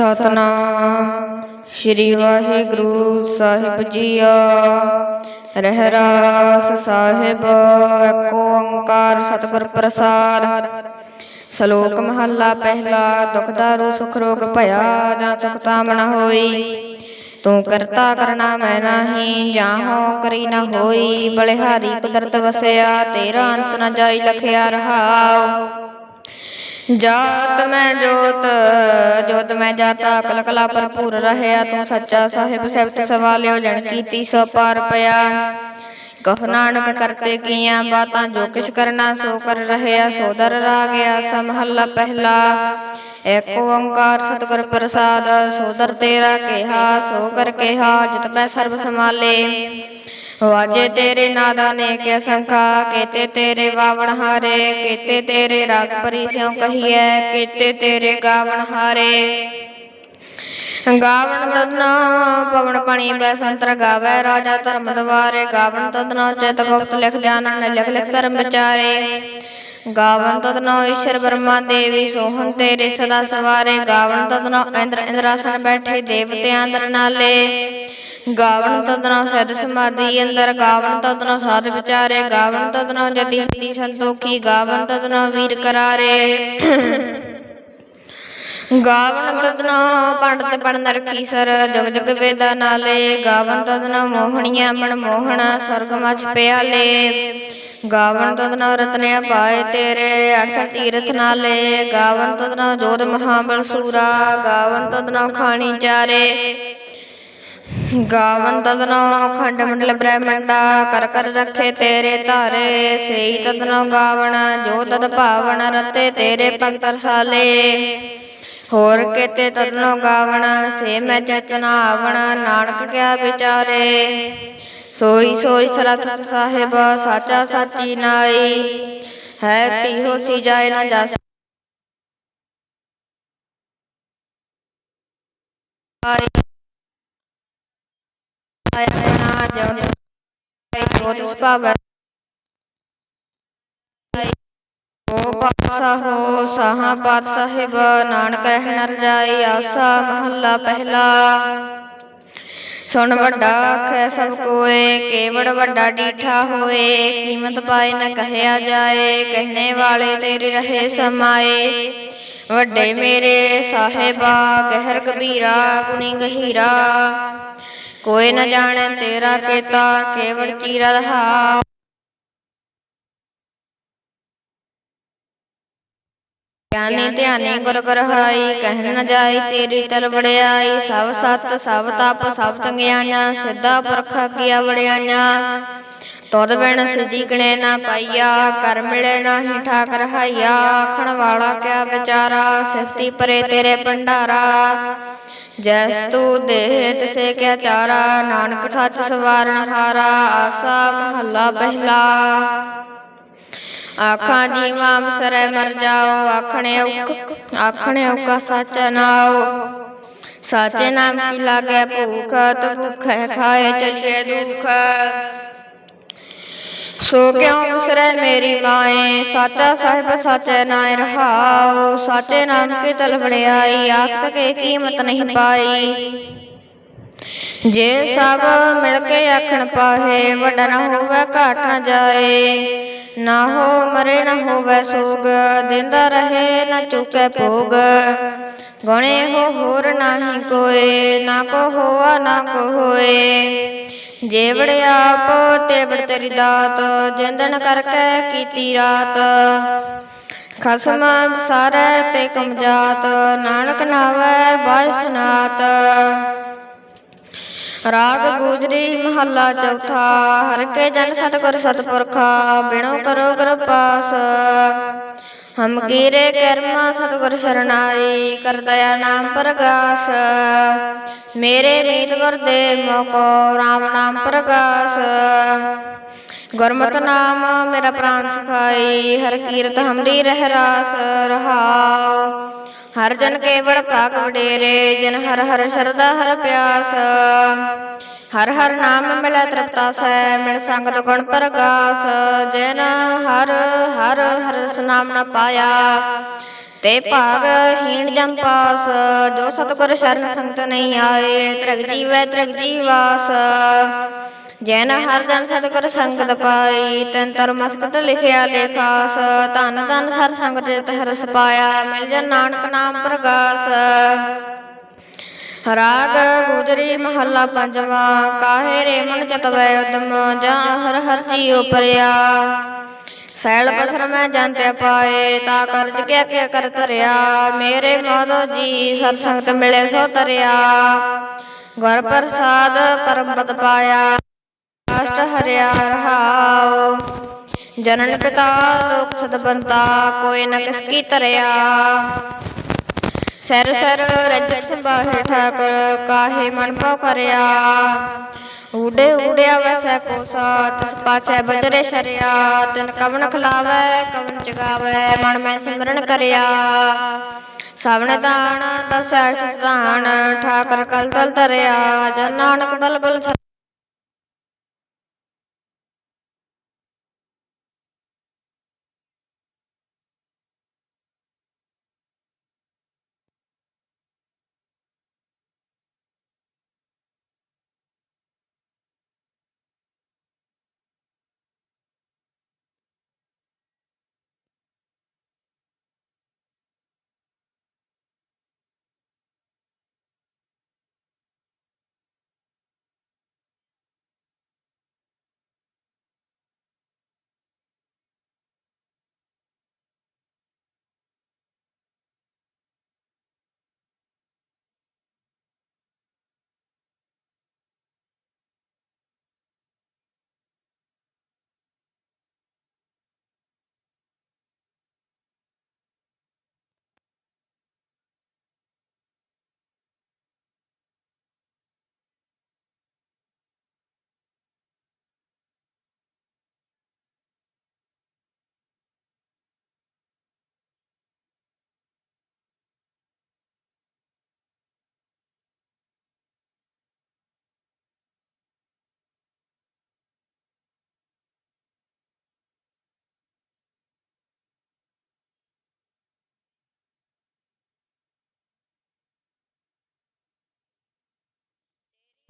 ਸਤਨਾਮ। ਸ੍ਰੀ ਵਾਹਿਗੁਰੂ ਸਾਹਿਬ ਜੀਆ। ਰਹਿਰਾਸ ਸਾਹਿਬ ਏਕ ਓੰਕਾਰ, ਸਤਿਗੁਰ ਪ੍ਰਸਾਦ। ਸ਼ਲੋਕ ਮਹੱਲਾ ਪਹਿਲਾ, ਦੁਖ ਦਾਰੂ, ਸੁਖ ਰੋਗ ਭਇਆ, ਜਾਂ ਸੁਖ ਤਾਮਣਾ ਹੋਈ। ਤੂੰ ਕਰਤਾ ਕਰਨਾ ਮੈਂ ਨਾਹੀ ਜਾਹੋ ਕਰੀ ਨਾ ਹੋਈ। ਬਲਿਹਾਰੀ ਕੁਦਰਤ ਵਸਿਆ, ਤੇਰਾ ਅੰਤ ਨ ਜਾਈ ਲਖਿਆ ਰਹਾਉ। ਜਾਤ ਮੈਂ ਜੋਤ ਜੋਤ ਮੈਂ ਜਾਤਾ ਕਲ ਕਲਾ ਭਰਪੂਰ ਰਹਿਆ, ਤੂੰ ਸੱਚਾ ਸਾਹਿਬ ਸਬਤ ਸਵਾਲਿਓ ਜਨ ਕੀਤੀ ਸੋ ਪਾਰ ਪਿਆ। ਕਹ ਨਾਨਕ ਕਰਤੇ ਕੀਆਂ ਬਾਤਾਂ ਜੋ ਕਿਛ ਕਰਨਾ ਸੋ ਕਰ ਰਹਿਆ ਸੋਦਰ ਰਾਗਿਆ ਸਮਹੱਲਾ ਪਹਿਲਾ। ਏਕ ਓੰਕਾਰ ਸਤਿਗੁਰ ਪ੍ਰਸਾਦ ਸੋਦਰ ਤੇਰਾ ਕਿਹਾ, ਸੋ ਕਰ ਕਿਹਾ, ਜਿਤ ਮੈਂ ਸਰਬ ਸਮਾਲੇ ਵਾਜੇ ਤੇਰੇ ਨਾਦਾ ਨੇ ਕੇ ਸੰਖਾ, ਕੀਤੇ ਤੇਰੇ ਵਾਵਣ ਹਾਰੇ, ਕੀਤੇ ਤੇਰੇ ਰਾਗ ਪਰੀ ਸਿਉ ਕਹੀਐ, ਕੀਤੇ ਤੇਰੇ ਗਾਵਣ ਹਾਰੇ। ਗਾਵਣ ਤਦਨਾ ਪਵਨ ਪਣੀ ਬੈ ਸੰਤਰ ਗਾਵੇ, ਰਾਜਾ ਧਰਮ ਦਵਾਰੇ, ਗਾਵਣ ਤਦਨਾ ਚਿਤ ਗੁਪਤ ਲਿਖ ਜਾਣਨ ਲਿਖ ਲਿਖ ਧਰਮ ਵਿਚਾਰੇ। ਗਾਵਨ ਤਦਨਾ ਈਸ਼ਰ ਬ੍ਰਹਮਾ ਦੇਵੀ ਸੋਹਣ ਤੇਰੇ ਸਦਾ ਸਵਾਰੇ ਗਾਵਨ ਤਦਨੋ ਇੰਦਰ ਇੰਦਰਾਸਨ ਬੈਠੇ ਦੇਵਤਿਆਂ ਅੰਦਰ ਨਾਲੇ। ਗਾਵਨ ਤਦਨਾ ਸਦ ਸਮਾਧੀ, ਅੰਦਰ ਗਾਵਨ ਤਦਨਾ ਸਾਧ ਵਿਚਾਰੇ, ਗਾਵਨ ਤਦਨਾ ਜਤੀ ਹਤੀ ਸੰਤੋਖੀ, ਗਾਵਨ ਤਦਨਾ ਵੀਰ ਕਰਾਰੇ। ਗਾਵਨ ਤਦਨਾ ਪੰਡਤ ਪੜ ਨਰਕੀ ਸਰ, ਜਗ ਜਗ ਵੇਦਾ ਨਾਲੇ। ਗਾਵਨ ਤਦਨਾ ਮੋਹਣੀਆਂ ਮਨ ਮੋਹਣਾ ਸਰਗ ਮਚ ਪਿਆਲੇ। ਗਾਵਨ ਤਦਨਾ ਰਤਨਿਆ ਪਾਏ ਤੇਰੇ 68 ਤੀਰਥ ਨਾਲੇ। ਗਾਵਨ ਤਦਨਾ ਜੋਧ ਮਹਾਬਲ ਸੂਰਾ, ਗਾਵਨ ਤਦਨਾ ਖਾਣੀ ਚਾਰੇ। ਗਾਵਨ ਤਦਨੋ ਖੰਡ ਮੰਡਲ ਬ੍ਰਹਮੰਡਾ, ਕਰ ਕਰ ਰੱਖੇ ਤੇਰੇ ਧਾਰੇ, ਸਈ ਤਦਨੋ ਗਾਵਣ ਜੋ ਤਦ ਭਾਵਣ ਰਤੇ ਤੇਰੇ ਭਗਤ ਰਸਾਲੇ। ਹੋਰ ਕੇਤੇ ਤਦਨੋ ਗਾਵਣ ਸੇ ਮੈਂ ਚਚਨਾ ਆਵਣ, ਨਾਨਕ ਕਿਆ ਵਿਚਾਰੇ। ਸੋਈ ਸੋਈ ਸਰਥ ਸਾਹਿਬ, ਸਾਚਾ ਸਾਚੀ ਨਾਈ। ਹੈ ਪੀਹੋ ਸੀ ਜਾਏ ਨਾ ਜਸ। ਆਈ ਆਇਆ ਨਾ ਜੋਤਿ ਸੁਭਾਵੈ ਓ ਪਾਸਾ ਹੋ ਸਾਹਾ ਪਾਤ ਸਾਹਿਬ ਨਾਨਕ ਰਹਿ ਰਜਾਈ ਆਸਾ ਮਹੱਲਾ ਪਹਿਲਾ ਸੁਣ ਵੱਡਾ ਆਖੈ ਸਭ ਕੋਏ, ਕੇਵੜ ਵੱਡਾ ਡੀਠਾ ਹੋਏ, ਕੀਮਤ ਪਾਏ ਨ ਕਹਿਆ ਜਾਏ, ਕਹਿਣੇ ਵਾਲੇ ਤੇਰੇ ਰਹੇ ਸਮਾਏ। ਵੱਡੇ ਮੇਰੇ ਸਾਹਿਬਾ, ਗਹਿਰ ਕਬੀਰਾ, ਗੁਣੀ ਗਹੀਰਾ। ਕੋਈ ਨਾ ਜਾਣੈ ਤੇਰਾ ਕੀਤਾ, ਕੇਵਲ ਚੀਰਾ ਰਹਾ ਗਿਆਨੀ ਧਿਆਨੀ ਗੁਰ ਕਰਹਾਈ ਕਹਿ ਨ ਜਾਈ ਤੇਰੀ ਤਲ ਬੜਿਆਈ ਸਭ ਸਤ, ਸਭ ਤਪ, ਸਭ ਚੰਗਿਆਈਆਂ, ਸਿੱਧਾ ਪੁਰਖਾ ਕੀਆ ਵੜਿਆਈਆਂ। ਤੁਧ ਬਿਨ ਸਿਧੀ ਗਣੇ ਨਾ ਪਾਈਆ, ਕਰ ਮਿਲੇ ਨਾਹੀ ਠਾਕਰ ਹਾਈਆ। ਆਖਣ ਵਾਲਾ ਕਿਆ ਵਿਚਾਰਾ, ਸਿਫਤੀ ਪਰੇ ਤੇਰੇ ਭੰਡਾਰਾ। ਜੈਸ ਤੂ ਦੇਹ ਤਿਸੇ ਕਿਆ ਚਾਰਾ, ਨਾਨਕ ਸੱਚ ਸਵਾਰਨ ਹਾਰਾ, ਆਸਾ ਮਹੱਲਾ ਪਹਿਲਾ। ਆਖਾਂ ਜੀਵਾਂ ਅਮਸਰੈ ਮਰ ਜਾਓ, ਆਖਣੇ ਔਖ, ਆਖਣੇ ਔਕਾ ਸੱਚ ਨਾਓ ਸਾਚੇ ਨਾਮ ਕੀ ਲਾਗੇ ਭੂਖ ਤ ਭੁਖੈ ਖਾਏ ਚਲੀਏ ਦੁਖ। ਸੋ ਕਿਉ ਵਿਸਰੈ ਮੇਰੀ ਮਾਏ? ਸਾਚਾ ਸਾਹਿਬ, ਸਾਚੇ ਨਾਇ ਰਹਾਉ। ਸਾਚੇ ਨਾਮ ਕੀ ਤਲ ਵੜਿਆਈ ਆਖ ਤਕੇ ਕੀਮਤ ਨਹੀਂ ਪਾਈ। ਜੇ ਸਭ ਮਿਲ ਕੇ ਆਖਣ ਪਾਹੇ, ਵੱਡਾ ਨਾ ਹੋਵੇ ਘਾਟ ਨਾ ਜਾਏ। ਨਾ ਹੋ ਮਰੇ, ਨਾ ਹੋਵੇ ਸੋਗ। ਦਿੰਦਾ ਰਹੇ, ਨਾ ਚੁੱਕੇ ਭੋਗ। ਗੁਣੇ ਹੋ ਹੋਰ ਨਾਹੀ ਕੋਏ, ਨਾ ਕੋ ਹੋਆ, ਨਾ ਕੋ ਹੋਏ। ਜੇਵੜ ਆਪ ਤੇਵੜ ਤੇਰੀ ਦਾਤ, ਜਿੰਦਨ ਕਰਕੇ ਕੀਤੀ ਰਾਤ। ਖਸਮ ਸਾਰੇ ਤੇ ਕਮਜਾਤ ਨਾਨਕ ਨਾਵੇ ਬਾਜ ਸੁਨਾਤ। ਰਾਗ ਗੂਜਰੀ ਮਹੱਲਾ ਚੌਥਾ, ਹਰ ਕੇ ਜਨ ਸਤਿਗੁਰ ਸਤਪੁਰਖਾ, ਬਿਨੋ ਕਰੋ ਕਿਰਪਾਸ ਹਮ ਕੀਰੇ ਕਰਮਾ ਸਤਿਗੁਰ ਸਰਣਾਈ ਕਰ ਦਇਆ ਨਾਮ ਪ੍ਰਗਾਸ। ਮੇਰੇ ਮੀਤ ਗੁਰ ਦੇ ਮੋਕੋ RAM ਨਾਮ ਪ੍ਰਗਾਸ। ਗੁਰਮਤਿ ਨਾਮ ਮੇਰਾ ਪ੍ਰਾਨ ਸੁਖਾਈ ਹਰ ਕੀਰਤ ਹਮਰੀ ਰਹਿ ਰਾਸ ਰਹਾਉ। ਹਰ ਜਨ ਕੇਵਲ ਭਾਗ ਵਡੇਰੇ ਜਿਨ ਹਰ ਹਰ ਸ਼ਰਦਾ ਹਰ ਪਿਆਸ। ਹਰ ਹਰ ਨਾਮ ਮਿਲੈ ਤ੍ਰਿਪਤਾ ਸੈ ਮਿਲ ਸੰਗਤ ਗੁਣ ਪ੍ਰਗਾਸ, ਜੈਨ ਹਰ ਹਰ ਹਰ ਨਾਮ ਨ ਪਾਇਆ। ਤੇ ਭਾਗ ਹੀਣ ਜਮ ਪਾਸ, ਜੋ ਸਤਿਗੁਰ ਸ਼ਰਨ ਸੰਤ ਨਹੀਂ ਆਏ, ਤ੍ਰਿਗ ਜੀਵੈ ਤ੍ਰਿਗ ਜੀਵਾਸ। ਜੈਨ ਹਰ ਜਨ ਸਤਿਗੁਰ ਸੰਗਤ ਪਾਈ, ਤਨ ਤਰ ਮਸਕਤ ਲਿਖਿਆ ਲੇਖਾਸ, ਧਨ ਧਨ ਸਰ ਸੰਗਤ ਜਿਤ ਹਰਸ ਪਾਇਆ, ਮਿਲ ਜਨ ਨਾਨਕ ਨਾਮ ਪ੍ਰਗਾਸ। ਰਾਗ ਗੁਜਰੀ ਮਹੱਲਾ ਪੰਜਵਾ ਕਾਹੇ ਰੇ ਮਨ ਚਤਵੈ ਉਦਮ, ਜਾਂ ਹਰ ਹਰ ਜੀਉ ਪਰਿਆ ਸੈਲ ਬਸਰ ਮੈਂ ਜੰਤੇ ਪਾਏ, ਤਾ ਕਰਜ ਕਿਆ ਕਿਆ ਕਰ ਧਰਿਆ। ਮੇਰੇ ਮਾਧੋ ਜੀ ਸਰ ਸੰਗਤ ਮਿਲੇ ਸੋ ਤਰਿਆ। ਗੁਰ ਪ੍ਰਸਾਦ ਪਰਮਪਦ ਪਾਇਆ ਅਸ਼ਟ ਹਰਿਆ ਰਹਾਉ। ਜਨਨ ਪਿਤਾ ਲੋਕ ਸਦਬੰਤਾ ਕੋਈ ਨ ਕਿਸ ਕੀ ਤਰਿਆ ਸਰ ਸਰ ਰਜ ਸੰਭਾਹੇ ਠਾਕੁਰ ਕਾਹੇ ਮਨ ਪਉ ਕਰਿਆ। ਊੜੇ ਊੜਿਆ ਵਸੈ ਕੋ ਸਾਤ ਪਾਛੈ ਬਜਰੇ ਸ਼ਰਿਆ। ਤਿਨ ਕਵਨ ਖਲਾਵੈ ਕਵਨ ਚਗਾਵੈ ਮਨ ਮੈਂ ਸਿਮਰਨ ਕਰਿਆ। ਸਵਣ ਦਾਨ, ਦਸੈ ਸਤਾਨ ਠਾਕਰ ਕਲ ਤਲ ਤਰਿਆ ਜਨ ਨਾਨਕ ਬਲ ਬਲ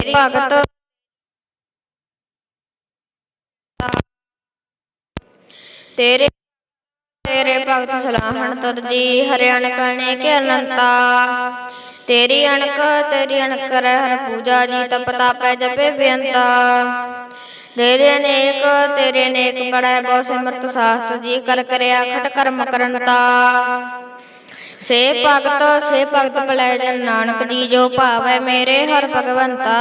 ਸ- ਭਗਤ ਤੇਰੇ ਤੇਰੇ ਭਗਤ ਸਲਾਹਣ ਤੁਰਜੀ ਹਰਿਆਣ ਕਰਨੇ ਕੇ ਅਨੰਤਾ ਤੇਰੀ ਅਣਕ ਤੇਰੀ ਅਣਕ ਰਹਿ ਹਰ ਪੂਜਾ ਜੀ ਤਪ ਤਾਪੈ ਜਪੇ ਬੇਅੰਤਾ ਤੇਰੇ ਅਨੇਕ ਤੇਰੇ ਅਨੇਕ ਬੜੈ ਬਹੁ ਸਿਮਰਤ ਸਾਸਤ ਜੀ ਕਰ ਕਰਿਆ ਖਟ ਕਰਮ ਕਰਨਤਾ ਸੇ ਭਗਤ ਸੇ ਭਗਤ ਭਲੇ ਜਨ ਨਾਨਕ ਜੀ, ਜੋ ਭਾਵੈ ਮੇਰੇ ਹਰ ਭਗਵੰਤਾ।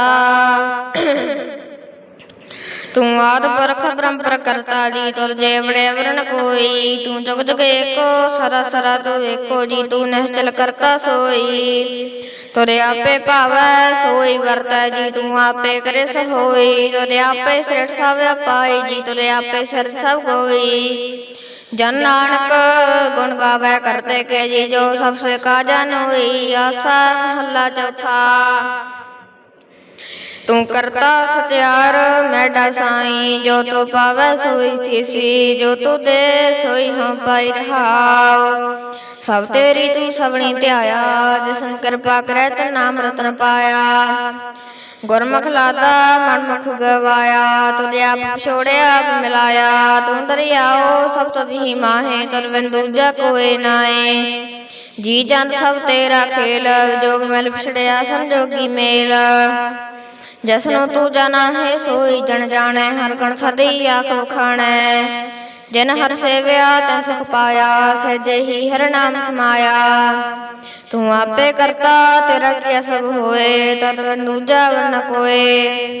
ਤੂੰ ਆਦ ਪਰਖ ਬ੍ਰਹਮ ਕਰਤਾ ਜੀ, ਤੁਰ ਜੇ ਵੜੇ ਵਰਨ ਕੋਈ। ਤੂੰ ਜੁਗ ਜੁਗ ਏਕੋ, ਸਰਾ ਸਰਾ ਤੂੰ ਏਕੋ ਜੀ, ਤੂੰ ਨਿਹਚਲ ਕਰਤਾ ਸੋਈ। ਤੁਰੇ ਆਪੇ ਭਾਵੈ, ਸੋਈ ਵਰਤੈ ਜੀ, ਤੂੰ ਆਪੇ ਕਰੇ ਸੋਈ ਤੁਰੇ ਆਪੇ ਸਿਰ ਸਭ ਪਾਈ ਜੀ, ਤੁਰੇ ਆਪੇ ਸਿਰ ਸਭ ਕੋਈ ਜਨ ਨਾਨਕ ਗੁਣ ਗਾਵੇ ਕਰਤੇ ਕੇ ਜੀ, ਜੋ ਸਭ ਸੇ ਕਾ ਜਨ ਹੋਈ ਆਸਾ ਮਹੱਲਾ ਚੌਥਾ। ਤੂੰ ਕਰਤਾ ਸਚਿਆਰ ਮੈਡਾ ਸਾਈ, ਜੋ ਤੂੰ ਪਾਵੈ ਸੋਈ ਥੀਸੀ, ਜੋ ਤੂੰ ਦੇ ਸੋਈ ਹਾਂ ਪਾਈ ਰਹਾਉ। ਸਭ ਤੇਰੀ ਤੂੰ ਸਭਣੀ ਧਿਆਇਆ, ਜਿਸਨ ਕਿਰਪਾ ਕਰੈ ਤੇ ਨਾਮ ਰਤਨ ਪਾਇਆ। ਗੁਰਮੁਖ ਲਾਦਾ ਮਨਮੁਖ ਗਵਾਇਆ ਤੁਰੇ ਆਪ ਛੋੜਿਆ ਮਿਲਾਇਆ ਤੂੰ ਦਰਿਆਓ ਸਭ ਤੁਝ ਹੀ ਮਾਹੇ ਤਰ ਬਿਨ ਦੂਜਾ ਕੋਏ ਨਾਏ ਜੀ ਜਨ ਸਭ ਤੇਰਾ ਖੇਲ ਜੋਗ ਮਿਲ ਪਿਛੜਿਆ ਸੰਜੋਗੀ ਮੇਲ। ਜਸਨੋ ਤੂੰ ਜਾਣਾ ਹੈ ਸੋਈ ਜਨ ਜਾਣੈ ਹਰ ਗਣ ਸਦੀ ਆਖ ਵਖਾਣੈ ਜਿਨ ਹਰ ਸੇਵਿਆ, ਤਨ ਸੁਖ ਪਾਇਆ ਸਹਿਜੇ ਹੀ ਹਰ ਨਾਮ ਸਮਾਇਆ। ਤੂੰ ਆਪੇ ਕਰਤਾ, ਤੇਰਾ ਕੀ ਸਭ ਹੋਏ ਤਤ ਦੂਜਾ ਵਨ ਕੋਏ।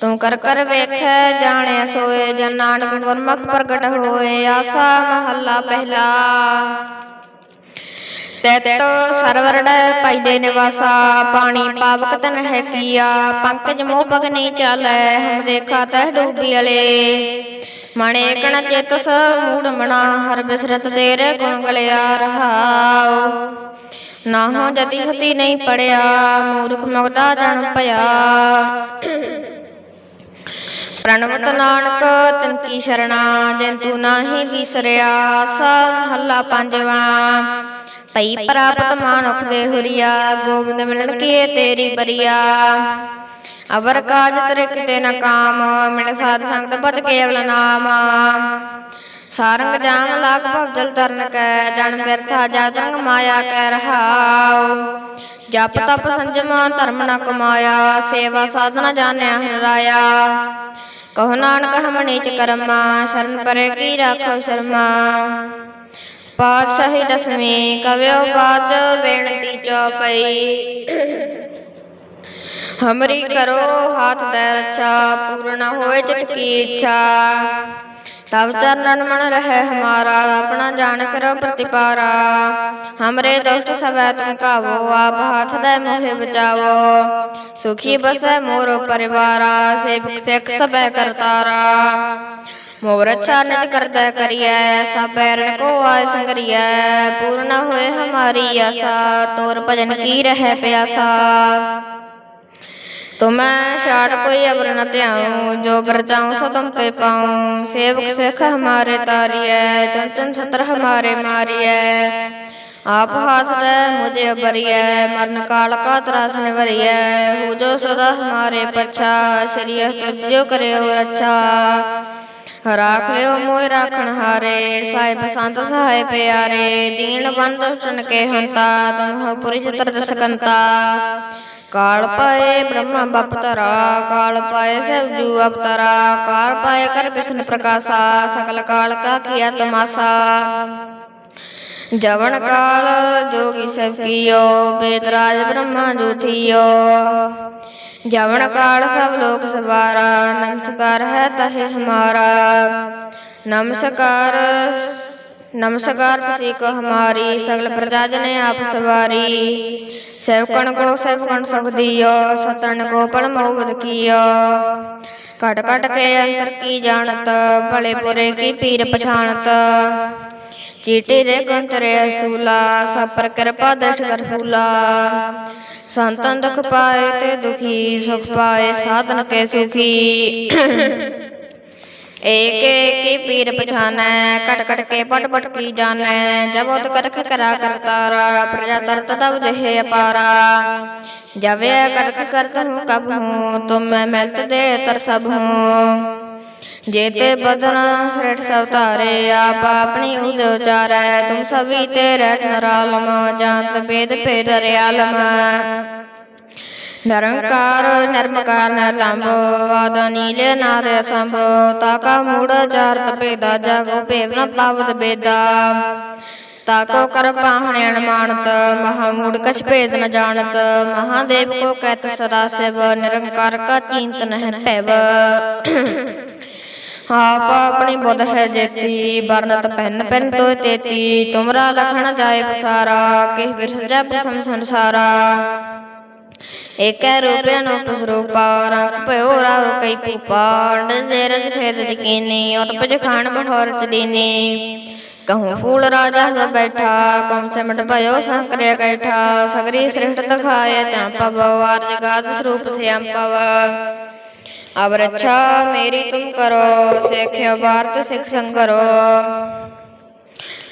ਤੂੰ ਕਰ ਕਰ ਵੇਖੈ ਜਾਣਿਆ ਸੋਏ, ਜਨ ਨਾਨਕ ਗੁਰਮੁਖ ਪ੍ਰਗਟ ਹੋਏ, ਆਸਾ ਮਹੱਲਾ ਪਹਿਲਾ। ਤੈਤ ਸਰਵਰੜੈ ਪਾਈਦੇ ਨਿਵਾਸਾ ਪਾਣੀ ਪਾਵਕ ਤਨ ਹੈ ਕੀਆ, ਪੰਕਜ ਮੋਹ ਪਗਨੀ ਚਾਲੈ, ਹਮ ਦੇਖਾ ਤਹ ਡੂਬੀ ਅਲੇ। ਮਣੇ ਕਣ ਚਿਤਸ ਮੂੜ ਮਣਾ, ਹਰ ਬਿਸਰਤ ਤੇਰੇ ਗੁਣ ਗਲਿਆ ਰਹਾਉ। ਨਾਹੋ ਜਤੀ ਸਤੀ ਨਹੀਂ ਪੜਿਆ, ਮੂਰਖ ਮੁਗਦਾ ਜਨ ਭਇਆ। ਪ੍ਰਣਵਤ ਨਾਨਕ, ਤਿਨ ਕੀ ਸ਼ਰਣਾ ਜਿਨ ਤੂੰ ਨਾਹੀ ਵਿਸਰਿਆ ਸਾ ਹੱਲਾ ਪੰਜਵਾ। ਪਈ ਪ੍ਰਾਪਤ ਮਾਨੁਖ ਦੇ ਹੁਰੀਆ, ਗੋਬਿੰਦ ਮਿਲਣ ਕੀਏ ਤੇਰੀ ਬਰੀਆ? ਅਵਰ ਕਾਜ ਤੇਰੇ ਕਿਤੇ ਨ ਕਾਮ, ਮਿਲ ਸਾਧ ਸੰਗਤ ਪਤ ਕੇਵਲ ਨਾਮ। ਸਾਰੰਗ ਜਾਨ ਲਾਗ ਭਵ ਜਲ ਤਰਨ ਕੈ, ਜਨ ਬਿਰਥਾ ਜਾਤੰਗ ਮਾਇਆ ਕੈ ਰਹਾਉ। ਜਪ ਤਪ ਸੰਜਮ ਧਰਮ ਨ ਕਮਾਇਆ, ਸੇਵਾ ਸਾਧਨਾ ਜਾਣਿਆ ਹਰਿ ਰਾਇਆ। ਕਹੋ ਨਾਨਕ ਹਮ ਚ ਕਰਮਾ, ਸ਼ਰਨ ਪਰੇ ਕੀ ਰਾਖੋ ਸ਼ਰਮਾ। ਪਾਤਸ਼ਾਹੀ ਦਸਵੀਂ ਕਵਿਓ ਬਾਚ ਬੇਨਤੀ ਚੌਪਈ। ਹਮਰੀ ਕਰੋ ਹਾਥ ਦੇ ਰੱਛਾ, ਪੂਰਨ ਹੋਏ ਚਿਤ ਕੀ ਇੱਛਾ। ਤਬ ਚਰਨਨ ਮਨ ਰਹਿ ਹਮਾਰਾ, ਆਪਣਾ ਜਾਣ ਕਰੋ ਪ੍ਰਤਿਪਾਰਾ। ਹਮਰੇ ਦੁਸ਼ਟ ਸਭੈ ਤੁਮ ਕਾਵੋ, ਆਪ ਹਾਥ ਦੇ ਮੋਹਿ ਬਚਾਵੋ। ਸੁਖੀ ਬਸੈ ਮੋਰ ਪਰਿਵਾਰਾ, ਸੇਵਕ ਸਿੱਖ ਸਭੈ ਕਰਤਾਰਾ। मोर चानत करता करिए सपैर को आय संगरिए पूर्ण होए हमारी आशा तोर भजन की रह प्यासा तो मैं शार कोई अबर न त्याऊँ जो बर जाऊँ सो तुम ते पाऊँ सेवक सिख हमारे तारिए चंचन सत्र हमारे मारिए आप हाथ दे मुझे बरिए मरण काल का त्रास निवरिए हो जो सदा हमारे पच्छा शरीय तुझो करे और अच्छा ਰਾਖ ਲਿਓ ਮੋਇ ਰਾਖਣ ਹਾਰੇ ਸਾਹਿਬ ਸੰਤ ਸਹਾਇ ਪਿਆਰੇ ਦੀਨ ਬੰਦ ਚਨ ਕੇ ਹੰਤਾ ਤੁਮ ਹੋ ਪੁਰੀ ਚਤਰ ਦਸਕੰਤਾ ਕਾਲ ਪਾਏ ਬ੍ਰਹਮਾ ਬਪਤਰਾ ਕਾਲ ਪਾਏ ਸਭ ਜੂ ਅਵਤਰਾ ਕਾਲ ਪਾਏ ਕਰ ਬਿਸ਼ਨ ਪ੍ਰਕਾਸ਼ਾ ਸਕਲ ਕਾਲ ਕਾ ਕੀਆ ਤਮਾਸਾ ਜਵਨ ਕਾਲ ਜੋਗੀ ਸਭ ਕੀਓ ਬੇਦਰਾਜ ਬ੍ਰਹਮਾ ਜੋਥੀਓ ਜਵਨ ਕਾਲ ਸਭ ਲੋਕ ਸਵਾਰਾ ਨਮਸਕਾਰ ਹੈ ਤਹਿ ਹਮਾਰਾ। ਨਮਸਕਾਰ ਨਮਸਕਾਰ ਤੁਸੀਂ ਕੋ ਹਮਾਰੀ ਸਗਲ ਪ੍ਰਜਾ ਜਨ ਆਪ ਸਵਾਰੀ। ਸੇਵਕਣ ਕੋ ਸੇਵਕਣ ਸੁਖ ਦਿਓ ਸਤਨ ਕੋ ਪਲ ਮੋਗਦ ਕੀਓ। ਕਟ ਕਟ ਕੇ ਅੰਤਰ ਕੀ ਜਾਣਤ ਭਲੇ ਬੁਰੇ ਕੀ ਪੀਰ ਪਛਾਣਤ। ਚੀਟੇ ਦੇ ਕੰਤਰੇ ਅਸੂਲਾ ਸਭ ਪਰ ਕਿਰਪਾ ਦ੍ਰਿਸ਼ ਕਰ ਫੂਲਾ। ਸੰਤਨ ਦੁਖ ਪਾਏ ਤੇ ਦੁਖੀ, ਸੁਖ ਪਾਏ ਸਾਧਨ ਕੇ ਸੁਖੀ। ਏਕ ਏਕ ਪੀਰ ਪਛਾਨੈ ਕਟ ਕਟ ਕੇ ਪਟ ਪਟ ਕੀ ਜਾਣੈ। ਜਬ ਕਰਖ ਕਰਾ ਕਰਤਾਰਾ ਪ੍ਰਜਾ ਤਰਤ ਤਬ ਦੇਹ ਅਪਾਰਾ। ਜਬੇ ਕਰਖ ਕਰਤ ਹੂੰ ਕਬ ਹੂੰ, ਤੁਮ ਮੈਂ ਮਿਲਤ ਦੇ ਤਰ ਸਭ ਹੂੰ। ਜੇਤੇ ਬਦਨਾ ਸ੍ਰੇਠ ਸਭ ਧਾਰੇ, ਆਪ ਆਪਣੀ ਉਦ ਉਚਾਰੈ, ਤੁਮ ਸਭੀ ਤੇ ਰਹਿ ਨਰਾਲਮ ਜਾਣਤ ਭੇਦ ਭੇਦ ਰਿਆਲਮ ਨਰੰਕਾਰ, ਨਰਮਕਾਰ, ਨਰਲੰਭ ਆਦਿ ਨੀਲੇ ਨਾਦ ਸੰਭ ਤਾਕਾ ਮੂੜ ਚਾਰਤ ਭੇਦਾ ਜਾਗੋ ਭੇਵਨ ਪਾਵਤ ਬੇਦਾ। ਤਾਕੋ ਕਰ ਪਾਹਣਿਆ ਅਨਮਾਨਤ ਮਹਾਮੂੜ ਕਛ ਭੇਦ ਨ ਜਾਣਤ, ਮਹਾਦੇਵ ਕੋ ਕਹਿਤ ਸਦਾ ਸਿਵ, ਨਿਰੰਕਾਰ ਕਾ ਚਿੰਤਨ ਹੈ ਭੈਵ। ਆਪ ਆਪਣੀ ਬੁੱਧ ਹੈ ਜੇਤੀ ਵਰਨਤ ਪਹਿਨ ਪਹਿਨ ਤੋਇ ਤੇਤੀ, ਤੁਮਰਾ ਲਖਣ ਜਾਏ ਪਸਾਰਾ, ਕਿਹ ਵਿਰਸਜਾ ਪਸਮ ਸੰਸਾਰਾ। ਏਕੈ ਰੂਪੇ ਅਨੂਪ ਸਰੂਪਾ, ਰੰਗ ਭਇਓ ਰਾਵ ਕਈ ਭੂਪਾ ਅੰਡ ਛੇਦ ਜਕੀਨੀ ਉਤਪਜ ਖਾਨ ਬਹੋਰ ਚਦੀਨੀ। ਕਹੂੰ ਫੂਲ ਰਾਜਾ ਹੈ ਬੈਠਾ ਕਉ ਸਿਮਟ ਭਇਓ ਸੰਕਰਿਆ ਕੈਠਾ, ਸਗਰੀ ਸ੍ਰਿਸ਼ਟ ਦਿਖਾਏ ਚਾਂਪਵ ਵਾਰ ਜਗਾਦ ਸਰੂਪ ਸਿਆਮ ਪਵ। ਅਵਰ ਅੱਛਾ ਮੇਰੀ ਤੁਮ ਕਰੋ ਸਿੱਖਿਆ ਵਾਰਤ ਸਿੱਖ ਸੰਗਰੋ।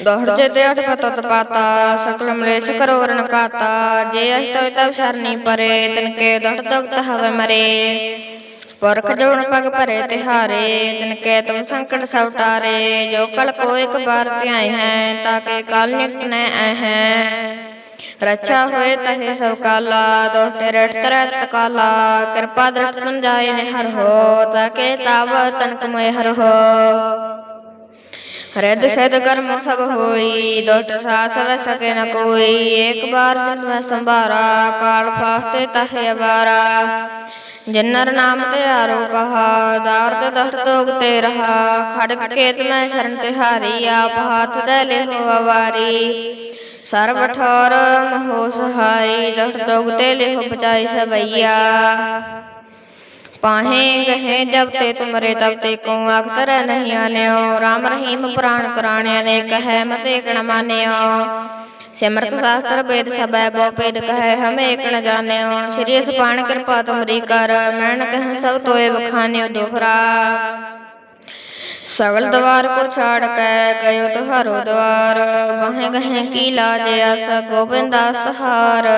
ਦਹੜਜੇ ਤੇ ਅਠ ਪਤਤ ਪਾਤਾ ਸਕਲ ਮਲੇਸ਼ ਕਰੋ ਰਣ ਕਾਤਾ। ਜੇ ਅਹਿ ਤੋ ਤਬ ਸਰਨੀ ਪਰੇ ਤਿਨਕੇ ਦਹੜ ਦਗਤ ਹਵ ਮਰੇ। ਵਰਖ ਜੋਣ ਪਗ ਭਰੇ ਤਿਹਾਰੇ ਤਿਨ ਕੈ ਤੁਮ ਸੰਕਟ ਸਭ ਟਾਰੇ ਜੋ ਕਲ ਕੋ ਇਕ ਬਾਰ ਧਿਆਏ ਹੈ ਤਾਂ ਕੇ ਕਲ ਨਿਕਟ ਨੈ ਆਏ ਰੱਛਾ ਹੋਏ ਤਹੇ ਸਭ ਕਾਲਾ ਦੁਖ ਤੇਰੇ ਤਰਤ ਕਾਲਾ, ਕਿਰਪਾ ਦਰਤ ਸਮਝਾਏ ਨੇ ਹਰ ਹੋ ਤਕੇ ਤਾਵ ਤਨਕ ਮੇ ਹਰ ਹੋ। ਹਰਿਦ ਸਹਿਦ ਕਰਮ ਸਭ ਹੋਈ ਦੁਸ਼ਟ ਸਾਸਵ ਸਕੇ ਨ ਕੋਈ, ਏਕ ਬਾਰ ਜਨਮ ਸੰਭਾਰਾ, ਕਾਲ ਫਾਸਤੇ ਤਹੇ ਅਵਾਰਾ। ਜਿਨਰ ਨਾਮ ਤੇ ਆਰੋ ਕਹਾ, ਦਾਰਦ ਦਸਤੋਗ ਤੇ ਰਹਾ ਖੜ ਖੜ ਕੇਤ ਮੈਂ ਸ਼ਰਨ ਤਿਹਾਰੀ, ਆਪ ਹੱਥ ਦੇ ਲਿਹੋ ਅਵਾਰੀ ਸਰਬ ਠੌਰ ਮਹੋ ਸਹਾਈ ਦਸ ਦੋਗ ਤੇ ਲਿਹੁ ਸਭਈਆ ਪਾਹੇ ਗਹਿ ਜਬ ਤੇ ਤੁਮਰੇ ਤਬ ਤੇ ਕੋ ਅਖਤਰ ਨਹੀਂ ਆਨਿਓ। RAM ਰਹੀਮ ਪੁਰਾਣ ਕੁਰਾਣਿਆ ਨੇ ਕਹੈ ਮਤੇ ਕਣ ਮਾਨਿਓ। ਸਿਮਰਤ ਸ਼ਾਸਤਰ ਵੇਦ ਸਭੈ ਬੋ ਭੇਦ ਕਹੈ ਹਮੇ ਕਣ ਜਾਣਿਓ। ਸ਼੍ਰੀ ਸੁਪਾਣ ਕਿਰਪਾ ਤੁਮਰੀ ਕਰ ਮੈਨ ਨ ਕਹਿ ਸਭ ਤੋਏ ਬਖਾਨਿਓ ਦੋਹਰਾ। ਸਗਲ ਦਵਾਰ ਕੋ ਛਾੜ ਕੇ ਗਇਓ ਤੁਹਾਰੋ ਦਵਾਰ। ਵਾਹੇ ਗਹੇ ਕੀ ਲਾਜ ਅਸ ਗੋਬਿੰਦ ਦਾਸ ਹਾਰ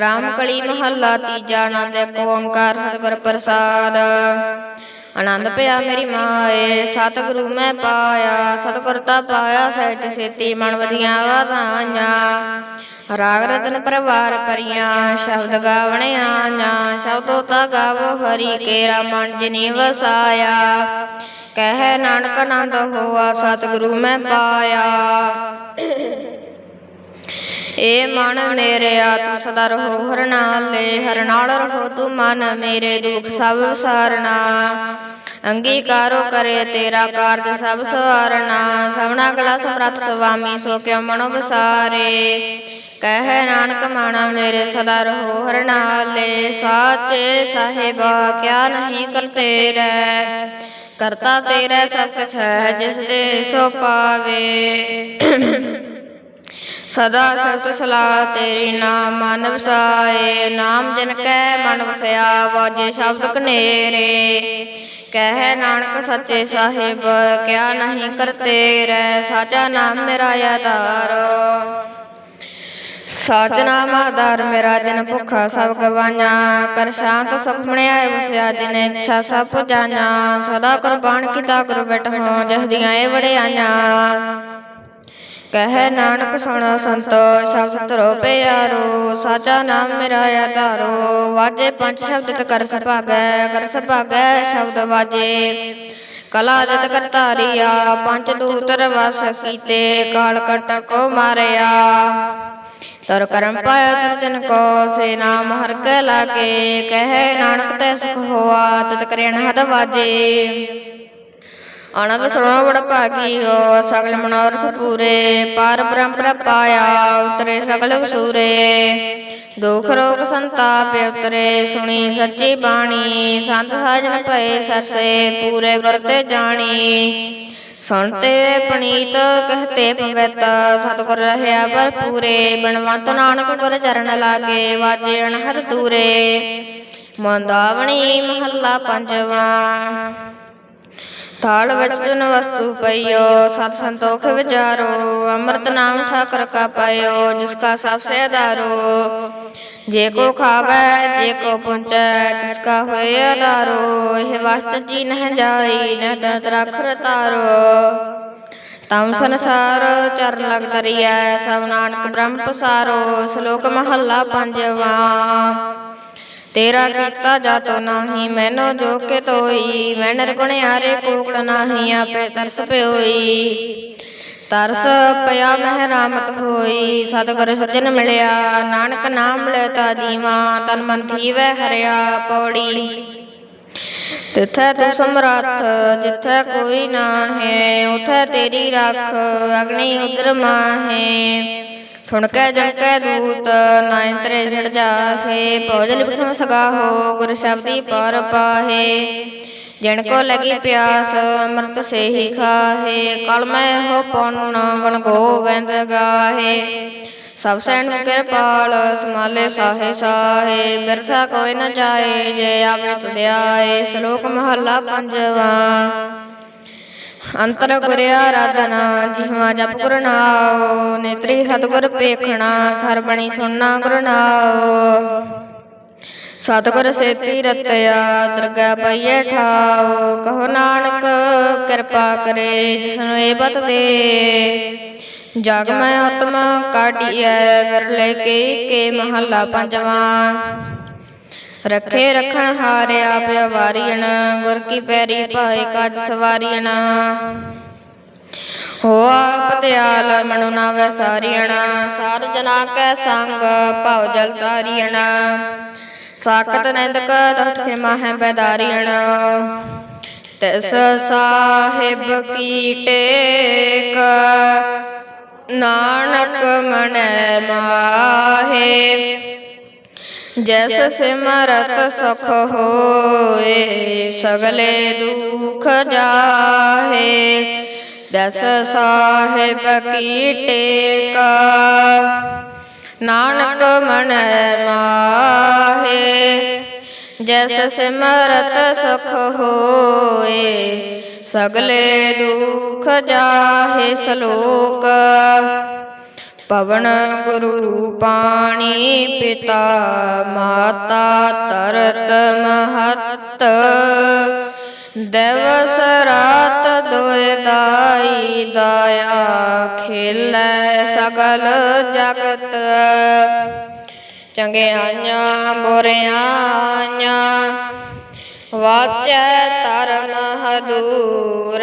ਰਾਮ ਕਲੀ ਮਹੱਲਾ ਤੀਜਾ ਆਨੰਦ ਇੱਕ ਓੰਕਾਰ ਸਤਿਗੁਰ ਪ੍ਰਸਾਦ। ਆਨੰਦ ਪਿਆ ਮੇਰੀ ਮਾਏ ਸਤਿਗੁਰੂ ਮੈਂ ਪਾਇਆ ਸਤਿਗੁਰ ਤਾ ਪਾਇਆ ਸਹਿਜ ਸੇਤੀ ਮਨ ਵਧੀਆਂ ਵਧਾਈਆਂ ਰਾਗ ਰਤਨ ਪਰਵਾਰ ਪਰੀਆਂ ਸ਼ਬਦ ਗਾਵਣੇ ਆਈਆਂ ਸ਼ਬਦੋ ਤਾ ਗਾਵੋ ਹਰੀ ਕੇਰਾ ਮਨ ਜਿਨੀ ਵਸਾਇਆ। ਕਹਿ ਨਾਨਕ ਆਨੰਦ ਹੋਆ ਸਤਿਗੁਰੂ ਮੈਂ ਪਾਇਆ। ਏ ਮਨ ਮੇਰਿਆ ਤੂੰ ਸਦਾ ਰਹੋ, ਹਰ ਲੈ ਹਰ ਨਾਲ ਰਹੋ, ਤੂੰ ਮਨ ਮੇਰੇ ਦੁਖ ਸਭ ਵਿਸਾਰਨਾ ਅੰਗੀਕਾਰੋ ਕਰੇ ਤੇਰਾ ਕਾਰਜ ਸਭ ਸਵਾਰਨਾ। ਸਭਨਾ ਗਲਾ ਸਮਰੱਥ ਸੁਆਮੀ, ਸੋ ਕਿਉ ਮਨੋ ਵਿਸਾਰੇ। ਕਹਿ ਨਾਨਕ ਮਾਣਾ ਮੇਰੇ ਸਦਾ ਰਹੋ, ਹਰ ਨਾਲੇ ਸਾਚੇ ਸਾਹਿਬਾ, ਕਿਆ ਨਹੀਂ ਕਰਤੇ ਰਹਿ। ਕਰਤਾ ਤੇਰਾ ਸਭ ਕੁਛ ਹੈ, ਜਿਸ ਦੇ ਸੋ ਪਾਵੇ। ਸਦਾ ਸਤ ਸਲਾਹ ਤੇਰੀ ਨਾਮ ਮਨ ਵਸਾਏ, ਨਾਮ ਜਨ ਕੈ ਮਨ ਵਸਿਆ, ਵਾਜੇ ਸ਼ਬਦ ਕਨੇਰੇ। ਕਹਿ ਨਾਨਕ ਸੱਚੇ ਸਾਹਿਬ, ਕਿਆ ਨਹੀਂ ਕਰਤੇ ਰਹਿ, ਸਾਚਾ ਨਾਮ ਮੇਰਾ ਆਧਾਰ। ਸਾਚ ਨਾਮ ਆਧਾਰ ਮੇਰਾ ਦਿਨ ਭੁੱਖਾ ਸਭ ਗਵਾਈਆਂ ਕਰ ਸ਼ਾਂਤ ਸੁਖ ਵਸਿਆ ਦਿਨ ਇੱਛਾ ਸਭ ਪੁਜਾਨਾ। ਸਦਾ ਕੁਰਬਾਨ ਕੀਤਾ ਗੁਰ ਬੈਠੋ ਜਸ ਦੀਆਂ ਇਹ ਵੜਿਆਈਆਂ ਕਹਿ ਨਾਨਕ ਸੁਣੋ ਸੰਤੋ, ਸ਼ਬਦ ਧਰੋ ਪਿਆਰੋ ਸਾਚਾ ਨਾਮ ਮੇਰਾ ਆਧਾਰੋ। ਵਾਜੇ ਪੰਜ ਸ਼ਬਦ ਕਰ ਸੁਭਾਗੈ ਕਰ ਸੁਭਾਗੈ ਸ਼ਬਦ ਵਾਜੇ। ਕਲਾ ਜਤ ਕਰਤਾਰੀਆ ਪੰਜ ਦੂਤਰ ਵਸ ਕੀਤੇ, ਕਾਲ ਕਟ ਕੋ ਮਾਰਿਆ। ਤਰ ਕਰਮ ਪਾਇਆ ਤਰਜਨ ਕੋ, ਸੇ ਨਾਮ ਹਰ ਕੇ ਲਾਗੇ। ਕਹਿ ਨਾਨਕ ਤੈ ਸੁਖ ਹੋਆ, ਤਤ ਕਰੇਣ ਹਦ ਵਾਜੇ। ਸੁਣੋ ਬੜ ਭਾਗੀ ਹੋ ਸਗਲ ਮਨੋਰਥ ਪੂਰੇ ਪਰ ਬ੍ਰਹਮ ਪਾਇਆ ਉਤਰੇ ਸਗਲ ਵਸੂਰੇ ਦੁਖ ਰੋਗ ਸੰਤਾਪ ਉਤਰੇ ਸੁਣੀ ਸੱਚੀ ਬਾਣੀ ਸੰਤ ਸਾਜਨ ਭਏ ਸਰਸੇ ਪੂਰੇ ਗੁਰ ਤੇ ਜਾਣੀ। ਸੁਣਤੇ ਪਣੀਤ ਕਹਤੇ ਪਵਿੱਤ ਸਤਿਗੁਰ ਰਹਿਆ ਭਰਪੂਰੇ ਬਿਨਵੰਤ ਨਾਨਕ ਗੁਰ ਚਰਨ ਲਾਗੇ ਵਾਜੇ ਅਣਹਦ ਤੂਰੇ ਮੰਦਾਵਣੀ ਮਹੱਲਾ ਪੰਜਵਾਂ। ਥਾਲ ਵਿੱਚ ਜਨ ਵਸਤੂ ਪਈਓ, ਸਤ ਸੰਤੋਖ ਵਿਚਾਰੋ, ਅੰਮ੍ਰਿਤ ਨਾਮ ਠਾਕਰ ਕਾ ਪਾਇਓ, ਜਿਸ ਕਾ ਸਭ ਸੇ ਆਧਾਰੋ ਜੇ ਕੋ ਖਾਵੈ, ਜੇ ਕੋ ਪੁੰਚੈ, ਤਿਸ ਕਾ ਹੋਏ ਆਧਾਰੋ ਇਹ ਵਸਤ ਜੀ ਨਹਿ ਜਾਈ ਨ ਦਰਦ ਰਖ ਰਤਾਰੋ। ਤਮ ਸੰਸਾਰ ਚਰਨ ਲਗ ਤਰੀਐ ਸਭ ਨਾਨਕ ਬ੍ਰਹਮ ਪਸਾਰੋ, ਸ਼ਲੋਕ ਮਹੱਲਾ ਪੰਜਵਾਂ। ਤੇਰਾ ਕੀਤਾ ਜਾਤੋ ਨਾਹੀ, ਮੈਨੋ ਜੋ ਕੇ ਤੋਈ। ਮੈਂ ਨਿਰਗੁਣਿਆਰੇ ਕੋਕੜ ਨਾਹੀ, ਆਪੇ ਤਰਸ ਪਿਓਈ। ਤਰਸ ਪਿਆ ਮਹਿ ਰਾਮਤ ਹੋਈ, ਸਤਿਗੁਰ ਸੱਜਣ ਮਿਲਿਆ। ਨਾਨਕ ਨਾਮ ਲੈ ਤਾ ਦੀਵਾ ਤਨ ਮਨ ਥੀਵੈ ਹਰਿਆ ਪੌੜੀ। ਤਿਥੈ ਤੂੰ ਸਮਰੱਥ, ਜਿਥੈ ਕੋਈ ਨਾ ਹੈ ਉਥੈ ਤੇਰੀ ਰੱਖ, ਅਗਨੀ ਉਦਰ ਮਾਹੇ। ਸੁਣ ਕੇ ਜੰਕੈ ਦੂਤ ਨਾਇ ਤਰੇ ਛੜ ਜਾਹੇ, ਭੋਜਨ ਬਿਖਮ ਸਗਾਹੋ ਗੁਰ ਸ਼ਬਦੀ ਪਰ ਪਾਹੇ। ਜਿਣ ਕੋ ਲਗੀ ਪਿਆਸ, ਅੰਮ੍ਰਿਤ ਸੇਹੀ ਖਾਹੇ। ਕਲ ਮੈਂ ਹੋ ਪਉਨ ਗਣ ਗੋਬਿੰਦ ਗਾਹੇ। ਸਭ ਸੈਣ ਕਿਰਪਾਲ, ਸਮਾਲੇ ਸਾਹੇ ਸਾਹੇ। ਬਿਰਥਾ ਕੋਈ ਨ ਜਾਏ, ਜੇ ਆਵੇ ਤੁਧਿਆਏ ਸ਼ਲੋਕ ਮਹੱਲਾ ਪੰਜਵਾਂ। ਅੰਤਰ ਗੁਰ ਆਰਾਧਨਾ ਜਿਹਵਾ ਜਪ ਗੁਰ ਨੇਤਰੀ ਸਤਿਗੁਰ ਪੇਖਣਾ ਸਰਬਣੀ ਸੁਣਨਾ ਗੁਰ ਨਾਉ। ਸੇਤੀ ਰਤਿਆ ਦਰਗਾ ਪਈਏ ਠਾਉ। ਕਹੋ ਨਾਨਕ, ਕਿਰਪਾ ਕਰੇ ਜਿਸਨੂੰ ਇਹ ਬਤ ਦੇ। ਜਗ ਮੈਂ ਆਤਮ ਕਾਢੀਐ, ਵਿਰਲੇ ਕੇ ਕੇ ਮਹੱਲਾ ਪੰਜਵਾਂ। ਰੱਖੇ ਰਖਣ ਹਾਰਿਆ ਪਿਆਵਾਰੀਣ ਗੁਰ ਕੀ ਪੈਰੀ ਭਾਏ ਕਾਜ ਸਵਾਰੀਣ ਹੋ ਆਪ ਦਿਆਲ ਮਨੁ ਨਾ ਵਸਾਰੀਣ ਸਾਰ ਜਨਾ ਕੈ ਸੰਗ ਭਉ ਜਲ ਤਾਰੀਣ ਸਾਖਤ ਨਿੰਦਕ ਦਹਤ ਮਾਹੈ ਬੈਦਾਰੀਣ ਤਿਸ ਸਾਹਿਬ ਕੀ ਟੇਕ ਨਾਨਕ ਮਨੈ ਮਾਹੇ। ਜੈਸ ਸਿਮਰਤ ਸੁਖ ਹੋਏ ਸਗਲੇ ਦੁਖ ਜਾਹੇ ਦਸ ਸਾਹਿਬ ਕੀ ਟੇਕ ਨਾਨਕ ਮਨ ਮਾਹੇ ਜੈਸ ਸਿਮਰਤ ਸੁਖ ਹੋਏ ਸਗਲੇ ਦੁਖ ਜਾਹੇ ਸਲੋਕ ਪਵਨ ਗੁਰੂ ਪਾਣੀ ਪਿਤਾ ਮਾਤਾ ਤਰਤ ਮਹਤ। ਦਿਵਸ ਰਾਤ ਦੁਇ ਦਾਈ ਦਾਇਆ ਖੇਲੈ ਸਗਲ ਜਗਤ। ਚੰਗਿਆਈਆਂ ਬੁਰਿਆਈਆਂ ਵਾਚੈ ਧਰਮ ਹਦੂਰ।